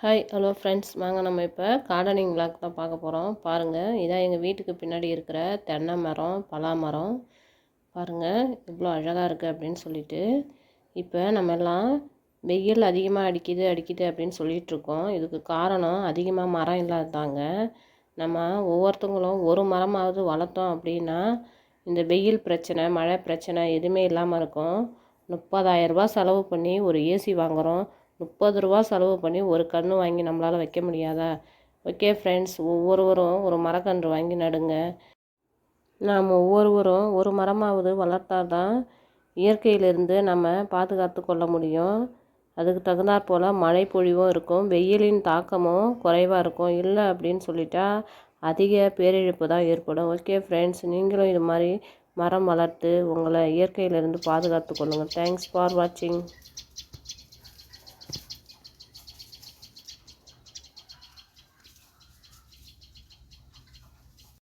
Hi hello friends வாங்க நம்ம இப்போ கார்டனிங் விளாக் தான் பார்க்க போகிறோம் பாருங்கள் இதான் எங்கள் வீட்டுக்கு பின்னாடி இருக்கிற தென்னை மரம் பலா மரம். பாருங்கள் இவ்வளோ அழகாக இருக்குது அப்படின்னு சொல்லிட்டு. இப்போ நம்ம எல்லாம் வெயில் அதிகமாக அடிக்குது அடிக்குது அப்படின்னு சொல்லிகிட்ருக்கோம் இதுக்கு காரணம் அதிகமாக மரம் இல்லாததாங்க. நம்ம ஒவ்வொருத்தவங்களும் ஒரு மரமாவது வளர்த்தோம் அப்படின்னா இந்த வெயில் பிரச்சனை மழை பிரச்சனை எதுவுமே இல்லாமல் இருக்கும். முப்பதாயிரரூபா செலவு பண்ணி ஒரு ஏசி வாங்குகிறோம் முப்பது ரூபா செலவு பண்ணி ஒரு கன்று வாங்கி நம்மளால் வைக்க முடியாதா? ஓகே ஃப்ரெண்ட்ஸ் ஒவ்வொருவரும் ஒரு மரக்கன்று வாங்கி நடுங்க. நாம் ஒவ்வொருவரும் ஒரு மரமாவது வளர்த்தால் தான் இயற்கையிலிருந்து நம்ம பாதுகாத்து கொள்ள முடியும். அதுக்கு தகுந்தாற் போல் மழை பொழிவும் இருக்கும் வெயிலின் தாக்கமும் குறைவாக இருக்கும். இல்லை அப்படின்னு சொல்லிட்டா அதிக பேரிழப்பு தான் ஏற்படும். ஓகே ஃப்ரெண்ட்ஸ் நீங்களும் இது மாதிரி மரம் வளர்த்து உங்களை இயற்கையிலிருந்து பாதுகாத்து கொள்ளுங்கள் தேங்க்ஸ் ஃபார் வாட்சிங்